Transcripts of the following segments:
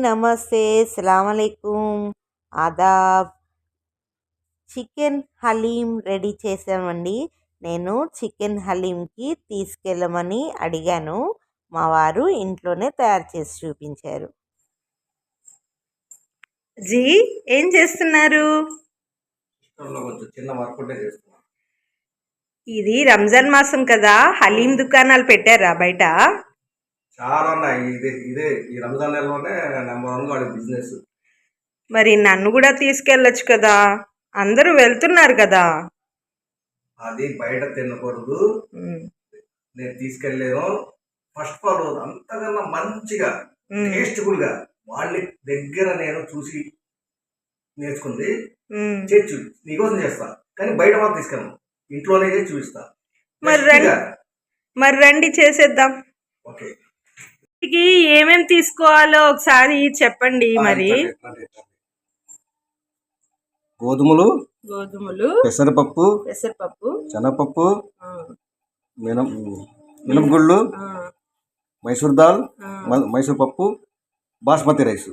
నమస్తే సలామలైకుం. ఆదాబ్. చికెన్ హలీం రెడీ చేసామండి నేను చికెన్ హలీంకి తీసుకెళ్ళమని అడిగాను. మా వారు ఇంట్లోనే తయారు చేసి చూపించారు. జీ ఏం చేస్తున్నారు? ఇది రంజాన్ మాసం కదా హలీం దుకాణాలు పెట్టారా బయట? చాలా ఉన్నాయి ఇదే ఇదే ఈ రంజాన్ నెలలోనే నెంబర్ వన్ వాడి బిజినెస్ మరి నన్ను కూడా తీసుకెళ్ళొచ్చు కదా. అందరూ వెళ్తున్నారు కదా. అది బయట తినకూడదు. నేను తీసుకెళ్ళాను. ఫస్ట్ ఆఫ్ ఆల్ అంతకన్నా మంచిగా ఉమ్, టేస్ట్ఫుల్గా వాళ్ళ దగ్గర నేను చూసి నేర్చుకుంది. చేసి నీకోసం చేస్తా. కానీ బయట మాత్రం తీసుకెళ్ళను. ఇంట్లోనే చూపిస్తా. మరి గా. మరి రండి చేసేద్దాం. ఓకే. వీటికి ఏమేం తీసుకోవాలో ఒకసారి చెప్పండి మరి. గోధుమలు గోధుమలు పెసరపప్పు పెసరపప్పు శనగపప్పు మినం మినపగుళ్ళు మైసూర్ దాల్ మైసూర్ పప్పు బాస్మతి రైస్.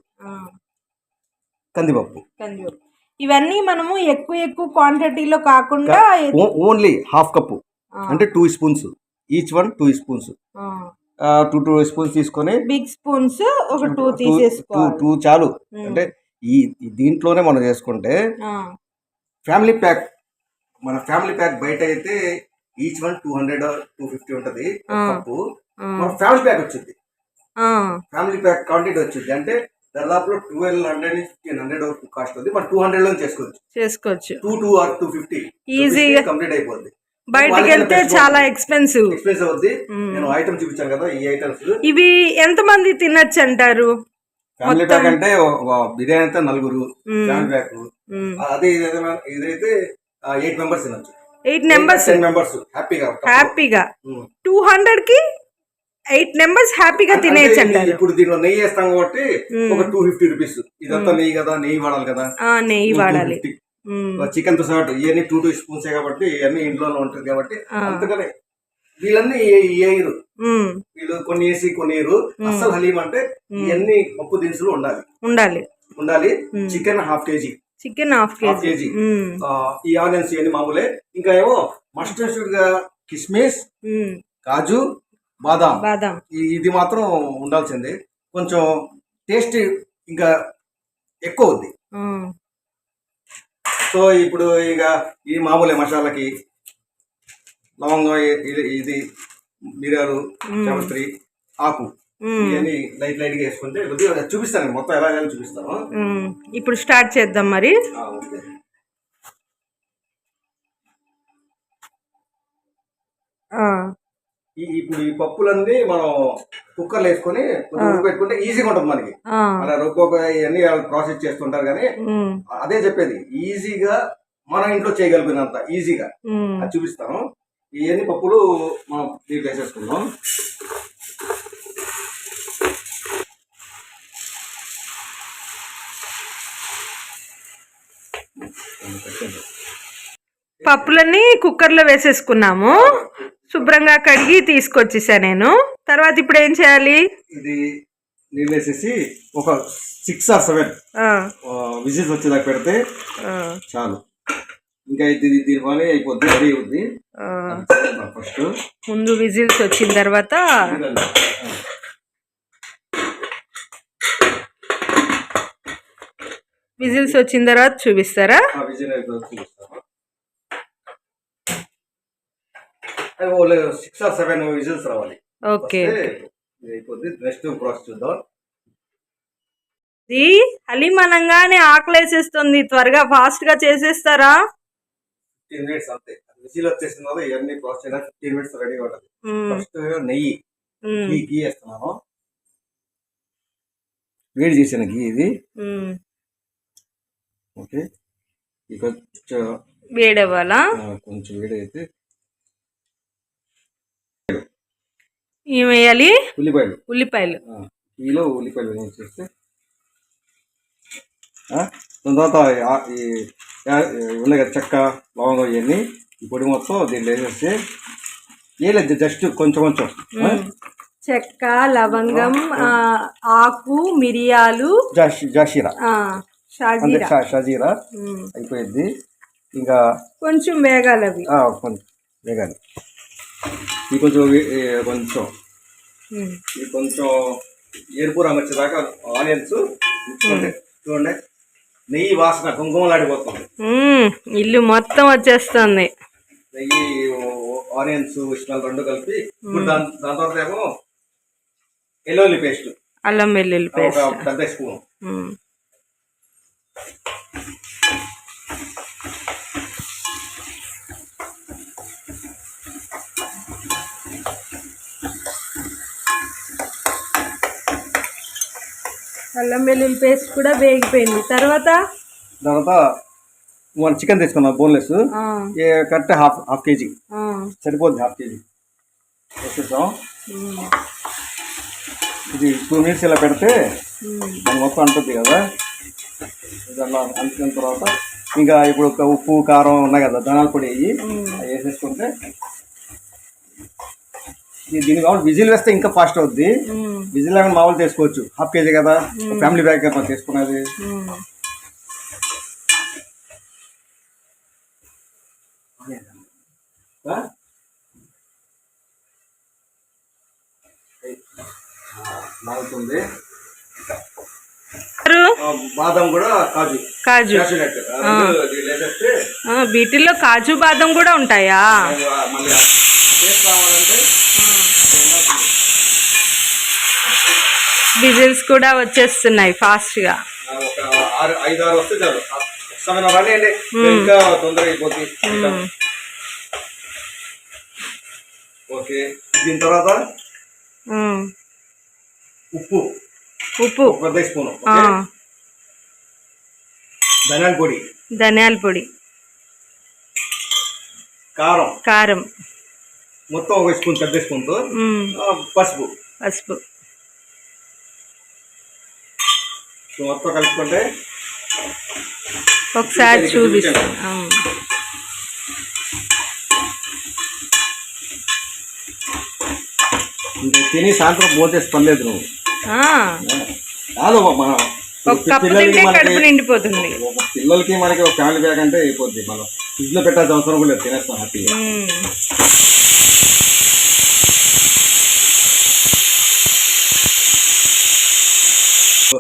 కందిపప్పు. కందిపప్పు. ఇవన్నీ మనము ఎక్కువ ఎక్కువ క్వాంటిటీలో కాకుండా ఓన్లీ హాఫ్ కప్పు. అంటే two spoons. Each one two spoons. Two two spoons తీసుకొని బిగ్ స్పూన్స్ ఒక టూ టూ తీసేసుకోవాలి. టూ చాలు. ఉమ్. అంటే ఈ దీంట్లోనే మనం చేసుకుంటే ఫ్యామిలీ ప్యాక్ మన ఫ్యామిలీ ప్యాక్ బయట అయితే each one two hundred two fifty ఉంటది. కప్పు మన ఫ్యామిలీ ప్యాక్ వచ్చింది. ఫ్యామిలీ ప్యాక్ క్వాంటిటీ వచ్చింది. అంటే దాదాపు ట్వెల్వ్ హండ్రెడ్ నుంచి ఫిఫ్టీన్ హండ్రెడ్ వరకు కాస్ట్ ఉంది. మన టూ హండ్రెడ్లో చేసుకోవచ్చు. చేసుకోవచ్చు. Two two or two fifty Easy-గా. Complete అయిపోద్ది. బయటికి వెళ్తే చాలా. ఎక్స్పెన్సివ్ అవుద్ది. మ్మ్. నేను ఐటమ్ చూపించాను కదా ఈ ఐటమ్స్ ఇవి ఎంత మంది తినచ్చు అంటారు? ఫ్యామిలీ ప్యాక్ అంటే బిర్యానీ అయితే నలుగురు మ్మ్. ఫ్యామిలీ ప్యాక్ మ్మ్. అదే ఇదైతే ఇదైతే ఎయిట్ మెంబర్స్ తినచ్చు. ఎయిట్ టెన్ మెంబర్స్ హ్యాపీగా. టూ హండ్రెడ్కి ఎయిట్ హ్యాపీగా తినేయచ్చు అంటారు. ఇప్పుడు దీనిలో నెయ్యి వేస్తాం కాబట్టి. ఒక టూ ఫిఫ్టీ రూపీస్ ఇదంతా నెయ్యి కదా నెయ్యి వాడాలి కదా. నెయ్యి వాడాలి. చికెన్తో సహా ఇవన్నీ టూ టూ స్పూన్స్ కాబట్టి ఇవన్నీ ఇంట్లోనే ఉంటుంది కాబట్టి. అంతగానే వీళ్ళన్నీ వేయరు. వీళ్ళు కొన్ని వేసి కొన్ని వేయరు. అస్సలు హలీం అంటే ఇవన్నీ పప్పు దినుసులు ఉండాలి. ఉండాలి. ఉండాలి. Chicken half KG. Chicken half KG. ఈ ఆనియన్స్ ఇవన్నీ మామూలే. ఇంకా ఏమో మస్టర్డ్గా కిస్మిస్. కాజు బాదాం. బాదాం. ఇది మాత్రం ఉండాల్సిందే. కొంచెం టేస్ట్ ఇంకా ఎక్కువ ఉంది. సో ఇప్పుడు ఇక ఈ మామూలే మసాలాకి లవంగం ఇది ఇది మిరియాలు చాపత్రి ఆకు. ఇవన్నీ లైట్ లైట్గా వేసుకుంటే కొద్దిగా చూపిస్తాను మొత్తం ఎలా ఎలా చూపిస్తాను. ఇప్పుడు స్టార్ట్ చేద్దాం మరి ఓకే. ఆ, ఈ ఇప్పుడు ఈ పప్పులన్నీ మనం కుక్కర్లో వేసుకొని కొంచెం ఉడకబెట్టుకుంటే ఈజీగా ఉంటుంది మనకి. అలా రొక్కొక్క ఇవన్నీ ప్రాసెస్ చేస్తుంటారు కానీ. అదే చెప్పేది ఈజీగా మన ఇంట్లో చేయగలిగినంత ఈజీగా. అది చూపిస్తాను. ఇవన్నీ పప్పులు మనం దీంట్లో వేసేసుకుందాం పప్పులన్నీ కుక్కర్లో వేసేసుకున్నాము. శుభ్రంగా కడిగి తీసుకొచ్చేసా నేను. తర్వాత ఇప్పుడు ఏం చేయాలి? ఇది నీళ్ళు వేసేసి ఒక సిక్స్ ఆర్ సెవెన్ విజిల్స్ వచ్చేదాకా పెడితే చాలు. ఇంకా ఇది దీని పని అయిపోద్ది రెడీ అవుద్ది. ఫస్ట్ ముందు విజిల్స్ వచ్చిన తర్వాత విజిల్స్ వచ్చిన తర్వాత చూపిస్తారా? విజిల్ అయిపోతుంది చూపిస్తాను. Only six or seven whistles రావాలి. ఓకే అయిపోద్ది. నెక్స్ట్ ప్రాసెస్ చూద్దాం. ఇది హలీం అనగానే ఆకలేసేస్తుంది. త్వరగా ఫాస్ట్గా చేసేస్తారా? ఫిఫ్టీన్ మినిట్స్ అంతే. విజిల్ వచ్చేసిన ఇవన్నీ ప్రాసెస్ అయినా ఫిఫ్టీన్ మినిట్స్ రెడీ ఉంటుంది. ఫస్ట్ నెయ్యి. గీ గీ వేస్తున్నాను. వేడి చేసిన గీ ఇది. ఓకే ఇక కొంచెం వేడవ్వాలా? కొంచెం వేడి అయితే ఏం వేయాలి ఉల్లిపాయలు. ఉల్లిపాయలు కిలో ఉల్లిపాయలు వేసేస్తే దాని తర్వాత కదా చెక్క లవంగం ఇవన్నీ ఈ పొడి మొత్తం దీంట్లో వేసేస్తే ఏ లేదు జస్ట్ కొంచెం కొంచెం? చెక్క లవంగం ఆకు మిరియాలు. జాషీరా షాజీరా. షాజీరా. అయిపోయింది. ఇంకా కొంచెం వేగాలి అవి. వేగాలి. ఇది కొంచెం కొంచెం. ఎరుపు రంగు వచ్చేదాకా ఆనియన్స్ చూడండి. నెయ్యి వాసన కుంకుమలాడిపోతుంది ఇల్లు మొత్తం వచ్చేస్తుంది. నెయ్యి ఆనియన్స్ స్మెల్ రెండు కలిపి ఇప్పుడు దాని దాని తర్వాత ఏమో ఎల్లుల్లి పేస్ట్. అల్లం వెల్లుల్లి పేస్ట్. పెద్ద స్పూన్. అల్లం వెల్లుల్లి పేస్ట్ కూడా వేగిపోయింది. తర్వాత? తర్వాత మన చికెన్ తీసుకున్నాం boneless. Correct half half KG. సరిపోద్ది హాఫ్ కేజీ. ఉమ్, ఇది టూ మినిట్స్ ఇలా పెడితే దాని మొత్తం అంటుంది కదా. ఇది అలా అంటున్న తర్వాత ఇంకా ఇప్పుడు ఉప్పు కారం ఉన్నాయి కదా ధనాల పొడి అవి వేసేసుకుంటే దీని కావాలి విజిల్ వేస్తే ఇంకా ఫాస్ట్ అవుద్ది. విజిల్ లేకుండా మామూలు చేసుకోవచ్చు హాఫ్ కేజీ కదా ఫ్యామిలీ బ్యాగ్ కదా. ఆ? బాగుంటుంది కాజు. వీటిల్లో కాజు బాదం కూడా ఉంటాయా? విజిల్స్ కూడా వచ్చేస్తున్నాయి ఫాస్ట్గా ఓకే. దీని తర్వాత. ఉప్పు. ఉప్పు. ధనియాల పొడి. ధనియాల పొడి. కారం. కారం. మొత్తం ఒక స్పూన్ పెద్ద స్పూన్తో. పసుపు. పసుపు. మొత్తం కలుపుకుంటే ఒకసారి చూపిస్తా. తిని సాయంత్రం భోజేసి పర్లేదు నువ్వు. ఒక కప్పు పిల్లలకి తింటే కడుపు మనకి నిండిపోతుంది పిల్లలకి మనకి ఒక ఫ్యామిలీ బ్యాగ్ అంటే అయిపోద్ది. మనం ఫ్రిడ్జ్లో పెట్టాల్సిన అవసరం కూడా లేదు తినేస్తాం హ్యాపీగా. ఉమ్,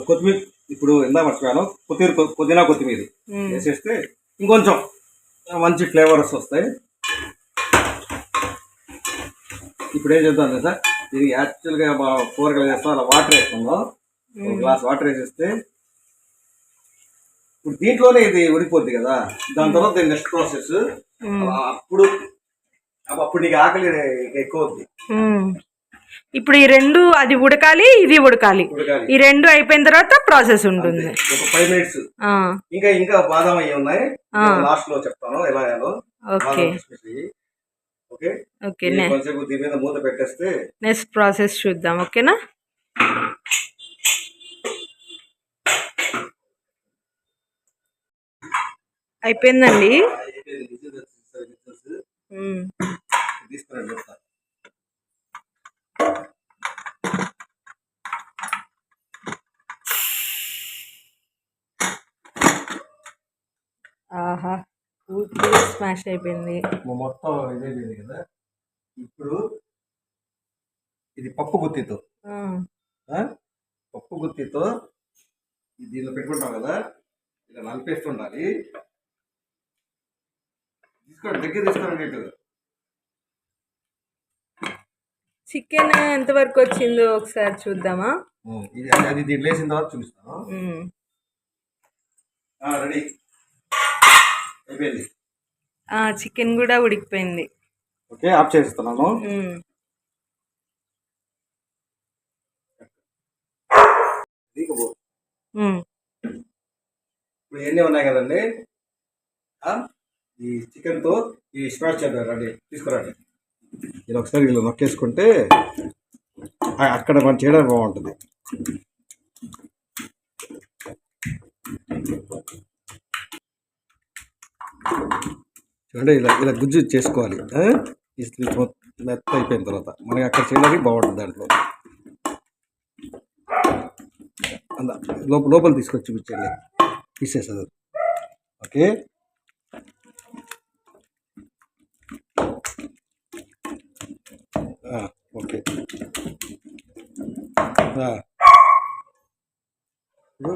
కొత్తిమీర ఇప్పుడు ఇందా మర్చిపోయాను. కొత్తిమీర పుదీనా కొత్తిమీర. వేసేస్తే ఇంకొంచెం మంచి ఫ్లేవర్స్ వస్తాయి. ఇప్పుడు ఏం చేద్దాం తెలుసా? ఇది యాక్చువల్గా మా కూరగాయలు చేస్తాం అలా వాటర్ వేసుకుందాం. ఒక గ్లాస్ వాటర్ వేసేస్తే ఇప్పుడు దీంట్లోనే ఇది ఉడిపోద్ది కదా. దాని తర్వాత నెక్స్ట్ ప్రాసెస్ అప్పుడు అప్పుడు నీకు ఆకలి ఎక్కువ అవుద్ది. ఇప్పుడు ఈ రెండు అది ఉడకాలి ఇది ఉడకాలి. ఈ రెండు అయిపోయిన తర్వాత ప్రాసెస్ ఉంటుంది. ఒక ఫైవ్ మినిట్స్ ఇంకా ఇంకా బాదం అయ్యి ఉన్నాయి. లాస్ట్లో చెప్తాను ఎలా వేయాలో. ఓకే. ఓకే? దీని మీద మూత పెట్టేస్తే నెక్స్ట్ ప్రాసెస్ చూద్దాం ఓకేనా? అయిపోయిందండి. ఆహా. పూర్తిగా స్మాష్ అయిపోయింది. మొత్తం ఇదైపోయింది కదా. ఇప్పుడు ఇది పప్పు గుత్తితో? పప్పు గుత్తితో దీనిలో పెట్టుకుంటాం కదా. ఇలా నలిపేస్తుండాలి. తీసుకోండి దగ్గర తీసుకోండి ఇటు చికెన్ ఎంతవరకు వచ్చిందో ఒకసారి చూద్దామా? ఇది అది- దీంట్లో వేసిన తర్వాత చూపిస్తాను. రెడీ. ఆ, చికెన్ కూడా ఉడికిపోయింది ఓకే ఆఫ్ చేస్తున్నాను. ఇప్పుడు. ఎన్ని ఉన్నాయి కదండి? ఈ చికెన్తో ఈ స్మాష్ చేద్దాం రండి తీసుకురండి ఇలా ఒకసారి ఇలా నొక్కేసుకుంటే అక్కడ మనం చేయడానికి బాగుంటుంది చూడండి ఇలా ఇలా గుజ్జు చేసుకోవాలి. మొత్తం మెత్త అయిపోయిన తర్వాత. మనకి అక్కడ చేయడానికి బాగుంటుంది దాంట్లో. అంద లోపల లోపల తీసుకొచ్చి చూపించండి పీసెస్ ఓకే? ఓకే. ఇప్పుడు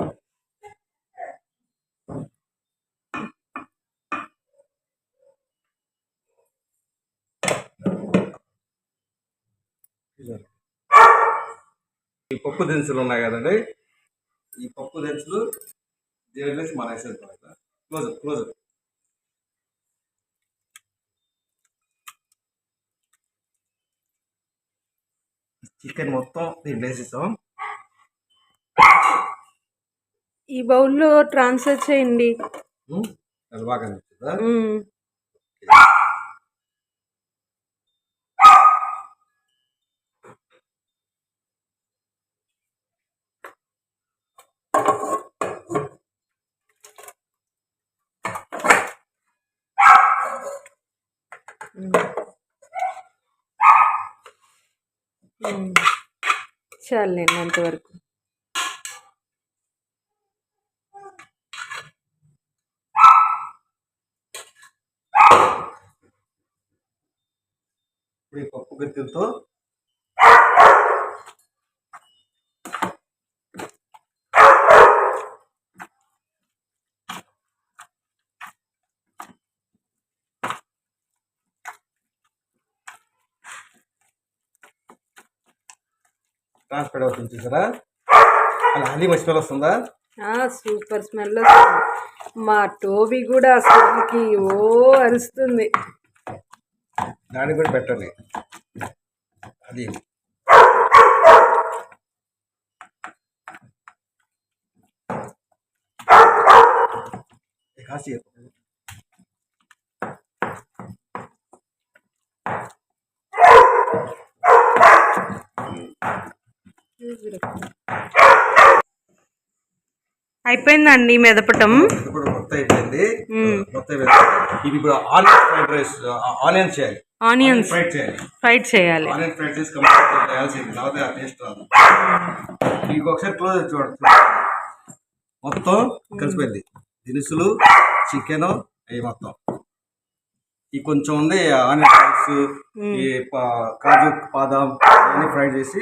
ఈ పప్పు దినుసులు ఉన్నాయి కదండి. ఈ పప్పు దినుసులు దీనిలో మనం వేసేద్దాం ఇట్లా. క్లోజ్ క్లోజ్ చికెన్ మొత్తం దీంట్లో వేసేస్తాం ఈ బౌల్లో ట్రాన్స్ఫర్ చేయండి. అది బాగా అనిపిస్తుందా? చాలు నేను అంతవరకు ఇప్పుడు ఈ పప్పు గిత్తెలతో ట్రాన్స్పర్ అవుతుంది చూసారా? అలా హలీ స్మెల్ వస్తుందా? ఆ, సూపర్ స్మెల్ వస్తుంది. మా టోబీ కూడా అసలుకి ఓ అరుస్తుంది. దానికి కూడా పెట్టండి. అది. ఏ కాసి అయిపోయిందండి మెదపటం. అయిపోయింది. ఇది ఇప్పుడు ఆనియన్ ఫ్రైడ్ రైస్ ఆనియన్ చేయాలి. ఆనియన్స్ ఫ్రైడ్ చేయాలి. చేయాలి. ఆనియన్ ఫ్రైడ్ చేసి కంప్లీట్ చేయాల్సింది లేకపోతే ఆ టేస్ట్ రాదు. మీకు ఒకసారి క్లోజ్ చూడండి. మొత్తం కలిసిపోయింది. దినుసులు చికెన్ అవి మొత్తం. ఈ కొంచెం ఉంది ఆనియన్ ఫ్రైడ్స్ ఈ కాజు బాదాం అన్ని ఫ్రై చేసి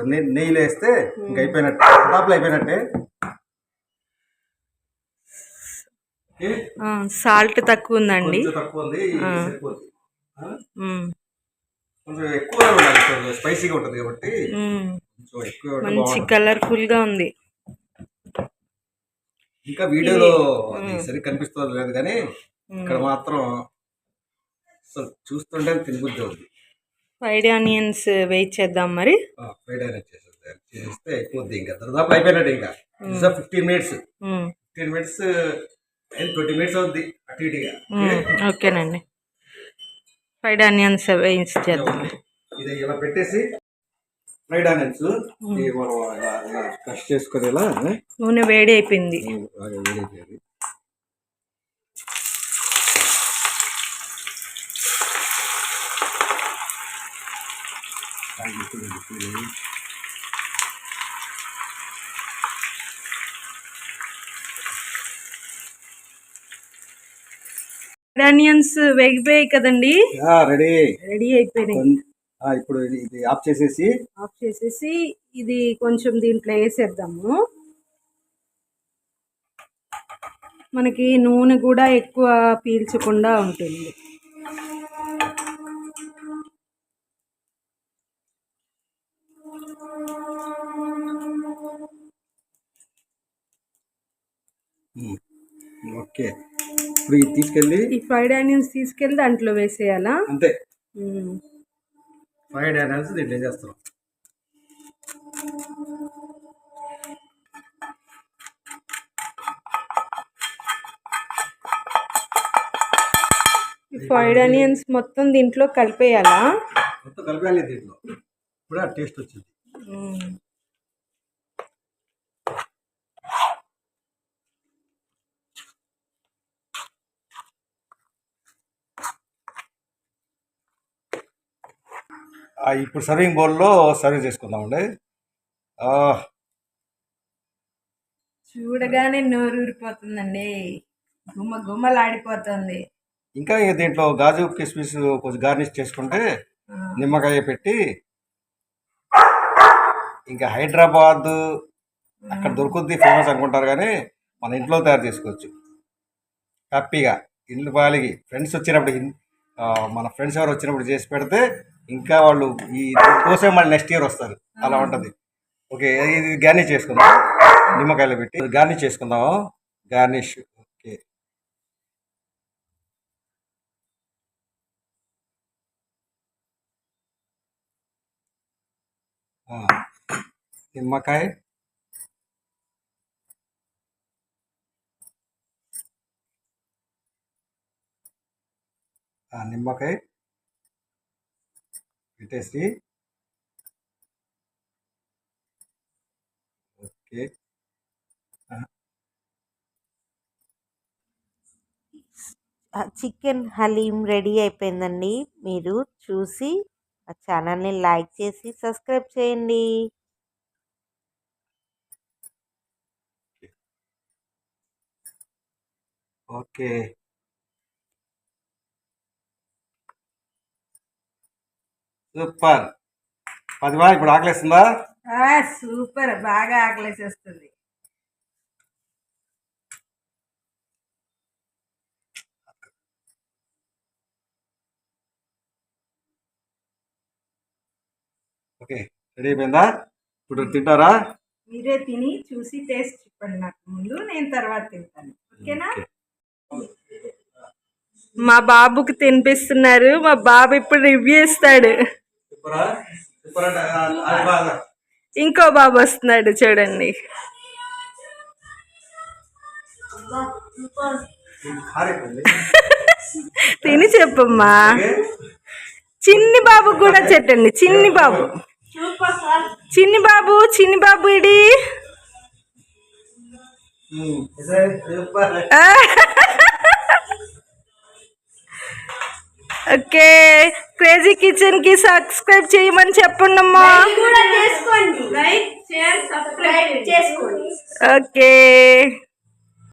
నె- నెయ్యిలో వేస్తే ఇంక అయిపోయినట్టే. టాప్లో అయిపోయినట్టే? సాల్ట్ తక్కువ ఉందండి తక్కువ ఉంది. కొంచెం ఎక్కువ ఉండాలి కొంచెం స్పైసీగా ఉంటుంది కాబట్టి. మంచి. కలర్ఫుల్గా ఉంది. ఇంకా వీడియోలో సరిగ్గా కనిపిస్తుంది లేదు కానీ ఇక్కడ మాత్రం అసలు చూస్తుంటే తినబుద్ధి అవుతుంది ఫ్రైడ్ ఆనియన్స్ వెయిట్ చేద్దాం మరి. ఫ్రైడ్ చేసేది చేస్తే అయిపోద్ది ఇంకా. దాదాపు అయిపోయినట్టు ఇంకా. Fifteen minutes. Fifteen minutes twenty minutes అవుద్ది. అటు ఇటుగా. ఓకేనండి. ఫ్రైడ్ ఆనియన్స్ వేయించి చేద్దాం. ఇది ఇలా పెట్టేసి ఫ్రైడ్ ఆనియన్స్ మనం ఇలా కట్ చేసుకొని ఇలా నూనె వేడి అయిపోయింది. బాగా వేడైపోయింది ఫ్రైడ్ ఆనియన్స్ వేగిపోయాయి కదండి. రెడీ రెడీ అయిపోయినాయి. ఇప్పుడు ఇది ఆఫ్ చేసేసి. ఆఫ్ చేసేసి ఇది కొంచెం దీంట్లో వేసేద్దాము. మనకి నూనె కూడా ఎక్కువ పీల్చకుండా ఉంటుంది. ఓకే. ఇప్పుడు ఇది తీసుకెళ్ళి ఈ ఫ్రైడ్ ఆనియన్స్ తీసుకెళ్ళి దాంట్లో వేసేయాలా? అంతే. ఫ్రైడ్ ఆనియన్స్ దీంట్లో చేస్తాం ఈ ఫ్రైడ్ ఆనియన్స్ మొత్తం దీంట్లో కలిపేయాలా? మొత్తం కలిపేయాలి దీంట్లో. ఇప్పుడు ఆ టేస్ట్ వచ్చింది. ఇప్పుడు సర్వింగ్ బౌల్లో సర్వ్ చేసుకుందామండి. చూడగానే నోరు ఊరిపోతుందండి. గుమ్మ గుమ్మలాడిపోతుంది. ఇంకా ఇక దీంట్లో గాజు కిస్మిస్ కొంచెం గార్నిష్ చేసుకుంటే నిమ్మకాయ పెట్టి ఇంకా హైదరాబాద్ అక్కడ దొరుకుద్ది ఫేమస్ అనుకుంటారు కానీ మన ఇంట్లో తయారు చేసుకోవచ్చు. హ్యాపీగా. ఇల్లు పాలిగి. ఫ్రెండ్స్ వచ్చినప్పుడు మన ఫ్రెండ్స్ ఎవరు వచ్చినప్పుడు చేసి పెడితే ఇంకా వాళ్ళు ఈ కోసే మళ్ళీ నెక్స్ట్ ఇయర్ వస్తారు. అలా ఉంటుంది. ఓకే ఇది గార్నిష్ చేసుకుందాం. నిమ్మకాయలు పెట్టి గార్నిష్ చేసుకుందాం. Garnish okay. నిమ్మకాయ. నిమ్మకాయ. పెట్టేసి. ఓకే. చికెన్ హలీం రెడీ అయిపోయిందండి. మీరు చూసి ఆ ఛానల్ని లైక్ చేసి సబ్స్క్రైబ్ చేయండి. ఓకే. సూపర్. పదివా ఇప్పుడు ఆకలిస్తుందా? ఆ, సూపర్. బాగా ఆకలేసేస్తుంది. ఓకే రెడీ అయిపోయిందా? ఇప్పుడు తింటారా? మీరే తిని చూసి టేస్ట్ చెప్పండి నాకు ముందు. నేను తర్వాత తింటాను. ఓకేనా? మా బాబుకి తినిపిస్తున్నారు. మా బాబు ఇప్పుడు రివ్యూ ఇస్తాడు. ఇంకో బాబు వస్తున్నాడు చూడండి. తిని చెప్పమ్మా. చిన్ని బాబు కూడా చెట్టండి చిన్ని బాబు. చిన్ని బాబు చిన్ని బాబు ఇడి ఉమ్, సూపర్ ఓకే. క్రేజీ కిచెన్కి సబ్స్క్రైబ్ చేయమని చెప్పండి అమ్మా కూడా చేసుకోండి. లైక్ షేర్ సబ్స్క్రైబ్ చేసుకోండి. ఓకే.